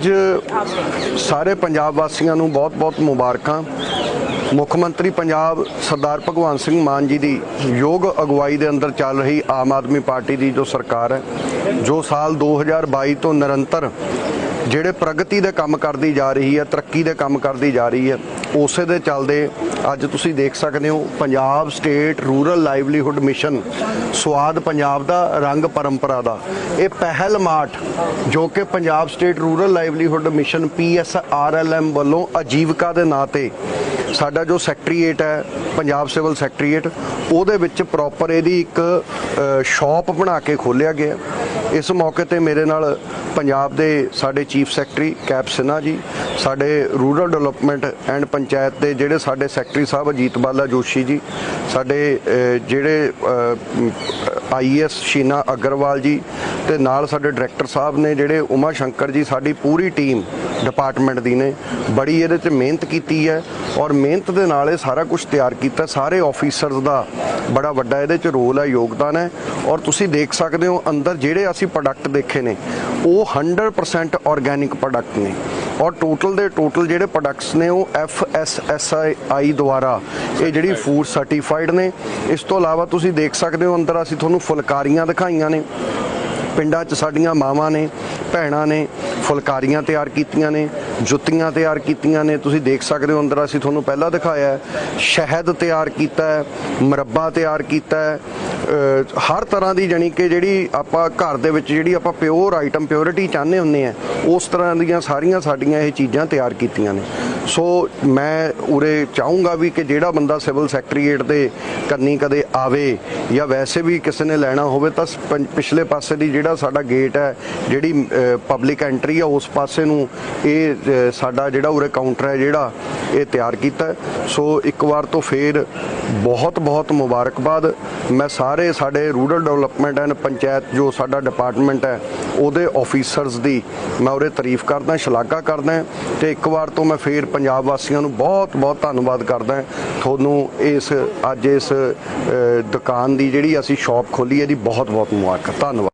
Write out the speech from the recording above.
ਅੱਜ ਸਾਰੇ ਪੰਜਾਬ ਵਾਸੀਆਂ ਨੂੰ ਬਹੁਤ-ਬਹੁਤ ਮੁਬਾਰਕਾਂ। ਮੁੱਖ ਮੰਤਰੀ ਪੰਜਾਬ ਸਰਦਾਰ ਭਗਵੰਤ ਸਿੰਘ ਮਾਨ ਜੀ ਦੀ ਯੋਗ ਅਗਵਾਈ ਦੇ ਅੰਦਰ ਚੱਲ ਰਹੀ ਆਮ ਆਦਮੀ ਪਾਰਟੀ ਦੀ ਜੋ ਸਰਕਾਰ ਹੈ, ਜੋ ਸਾਲ 2022 ਤੋਂ ਨਿਰੰਤਰ ਜਿਹੜੇ ਪ੍ਰਗਤੀ ਦੇ ਕੰਮ ਕਰਦੀ ਜਾ ਰਹੀ ਹੈ, ਤਰੱਕੀ ਦੇ ਕੰਮ ਕਰਦੀ ਜਾ ਰਹੀ ਹੈ, ਉਸੇ ਦੇ ਚੱਲਦੇ ਅੱਜ ਤੁਸੀਂ ਦੇਖ ਸਕਦੇ ਹੋ, Punjab state rural livelihood mission ਸਵਾਦ ਪੰਜਾਬ ਦਾ, ਰੰਗ ਪਰੰਪਰਾ ਦਾ। ਇਹ ਪਹਿਲ ਮਾਠ ਜੋ ਕਿ Punjab state rural livelihood mission PSRLM ਵੱਲੋਂ ਆਜੀਵਕਾ ਦੇ ਨਾਂ ਤੇ ਸਾਡਾ ਜੋ ਸੈਕਟਰੀਏਟ ਹੈ, ਪੰਜਾਬ ਸਿਵਲ ਸੈਕਟਰੀਏਟ ਉਹਦੇ ਵਿੱਚ ਪ੍ਰੋਪਰ ਇਹਦੀ ਇੱਕ ਸ਼ਾਪ ਬਣਾ ਕੇ ਖੋਲਿਆ ਗਿਆ। ਇਸ ਮੌਕੇ ਤੇ ਮੇਰੇ ਨਾਲ ਪੰਜਾਬ ਦੇ ਸਾਡੇ ਚੀਫ ਸੈਕਟਰੀ ਕੈਪ ਸਿਨਹਾ ਜੀ ਸਾਡੇ ਰੂਰਲ ਡਿਵੈਲਪਮੈਂਟ ਐਂਡ ਪੰਚਾਇਤ ਦੇ ਜਿਹੜੇ ਸਾਡੇ ਸੈਕਟਰੀ ਸਾਹਿਬ ਅਜੀਤ ਬਾਲਾ ਜੋਸ਼ੀ ਜੀ ਸਾਡੇ ਅ, ਜਿਹੜੇ ਆਈਐਸ ਸ਼ੀਨਾ ਅਗਰਵਾਲ ਜੀ ਤੇ ਨਾਲ ਸਾਡੇ ਡਾਇਰੈਕਟਰ ਸਾਹਿਬ ਨੇ ਜਿਹੜੇ ਉਮਾ ਸ਼ੰਕਰ ਜੀ, ਸਾਡੀ ਪੂਰੀ ਟੀਮ ਡਿਪਾਰਟਮੈਂਟ ਦੀ ਨੇ, ਬੜੀ ਇਹਦੇ 'ਚ ਮਿਹਨਤ ਕੀਤੀ ਹੈ ਔਰ ਮਿਹਨਤ ਦੇ ਨਾਲ ਇਹ ਸਾਰਾ ਕੁਝ ਤਿਆਰ ਕੀਤਾ। ਸਾਰੇ ਆਫੀਸਰਸ ਦਾ ਬੜਾ ਵੱਡਾ ਇਹਦੇ 'ਚ ਰੋਲ ਹੈ, ਯੋਗਦਾਨ ਹੈ ਔਰ ਤੁਸੀਂ ਦੇਖ ਸਕਦੇ ਹੋ ਅੰਦਰ ਜਿਹੜੇ ਅਸੀਂ ਪ੍ਰੋਡਕਟ ਦੇਖੇ ਨੇ, ਉਹ 100% ਆਰਗੇਨਿਕ ਪ੍ਰੋਡਕਟ ਨੇ ਔਰ ਟੋਟਲ ਦੇ ਟੋਟਲ ਜਿਹੜੇ ਪ੍ਰੋਡਕਟਸ ਨੇ, ਉਹ FSSAI ਦੁਆਰਾ ਇਹ ਜਿਹੜੀ ਫੂਡ ਸਰਟੀਫਾਈਡ ਨੇ। ਇਸ ਤੋਂ ਇਲਾਵਾ ਤੁਸੀਂ ਦੇਖ ਸਕਦੇ ਹੋ ਅੰਦਰ ਅਸੀਂ ਤੁਹਾਨੂੰ ਫੁਲਕਾਰੀਆਂ ਦਿਖਾਈਆਂ ਨੇ। ਪਿੰਡਾਂ 'ਚ ਸਾਡੀਆਂ ਮਾਵਾਂ ਨੇ, ਭੈਣਾਂ ਨੇ, ਫੁਲਕਾਰੀਆਂ ਤਿਆਰ ਕੀਤੀਆਂ ਨੇ, ਜੁੱਤੀਆਂ ਤਿਆਰ ਕੀਤੀਆਂ ਨੇ। ਤੁਸੀਂ ਦੇਖ ਸਕਦੇ ਹੋ ਅੰਦਰ ਅਸੀਂ ਤੁਹਾਨੂੰ ਪਹਿਲਾਂ ਦਿਖਾਇਆ ਸ਼ਹਿਦ ਤਿਆਰ ਕੀਤਾ ਹੈ, ਮੁਰੱਬਾ ਤਿਆਰ ਕੀਤਾ ਹੈ। ਹਰ ਤਰ੍ਹਾਂ ਦੀ ਜਾਣੀ ਕਿ ਜਿਹੜੀ ਆਪਾਂ ਘਰ ਦੇ ਵਿੱਚ ਜਿਹੜੀ ਆਪਾਂ ਪਿਓਰ ਆਈਟਮ ਪਿਓਰਿਟੀ ਚਾਹੁੰਦੇ ਹੁੰਦੇ ਆ ਉਸ ਤਰ੍ਹਾਂ ਦੀਆਂ ਸਾਰੀਆਂ ਸਾਡੀਆਂ ਇਹ ਚੀਜ਼ਾਂ ਤਿਆਰ ਕੀਤੀਆਂ ਨੇ। ਸੋ ਮੈਂ ਉਰੇ ਚਾਹੂੰਗਾ ਵੀ ਕਿ ਜਿਹੜਾ ਬੰਦਾ ਸਿਵਲ ਸੈਕਟਰੀਏਟ ਦੇ ਕੰਨੀ ਕਦੇ ਆਵੇ ਜਾਂ ਵੈਸੇ ਵੀ ਕਿਸੇ ਨੇ ਲੈਣਾ ਹੋਵੇ, ਤਾਂ ਪੰ- ਪਿਛਲੇ ਪਾਸੇ ਦੀ ਜਿਹੜਾ ਸਾਡਾ ਗੇਟ ਹੈ, ਜਿਹੜੀ ਪਬਲਿਕ ਐਂਟਰੀ ਆ ਉਸ ਪਾਸੇ ਨੂੰ, ਇਹ ਸਾਡਾ ਜਿਹੜਾ ਉਰੇ ਕਾਊਂਟਰ ਹੈ ਜਿਹੜਾ, ਇਹ ਤਿਆਰ ਕੀਤਾ ਸੋ ਇੱਕ ਵਾਰ ਤੋਂ ਫੇਰ ਬਹੁਤ ਬਹੁਤ ਮੁਬਾਰਕਬਾਦ। ਮੈਂ ਸਾਰੇ ਸਾਡੇ ਰੂਰਲ ਡਿਵੈਲਪਮੈਂਟ ਐਂਡ ਪੰਚਾਇਤ ਜੋ ਸਾਡਾ ਡਿਪਾਰਟਮੈਂਟ ਹੈ, ਉਹਦੇ ਆਫੀਸਰਸ ਦੀ ਮੈਂ ਉਹਦੇ ਤਾਰੀਫ ਕਰਦਾ, ਸ਼ਲਾਘਾ ਕਰਦਾ ਤੇ ਇੱਕ ਵਾਰ ਤੋਂ ਮੈਂ ਫੇਰ ਪੰਜਾਬ ਵਾਸੀਆਂ ਨੂੰ ਬਹੁਤ ਬਹੁਤ ਧੰਨਵਾਦ ਕਰਦਾ ਤੁਹਾਨੂੰ ਇਸ, ਅੱਜ ਇਸ ਦੁਕਾਨ ਦੀ ਜਿਹੜੀ ਅਸੀਂ ਸ਼ਾਪ ਖੋਲੀ ਇਹਦੀ ਬਹੁਤ ਬਹੁਤ ਮੁਬਾਰਕ। ਧੰਨਵਾਦ।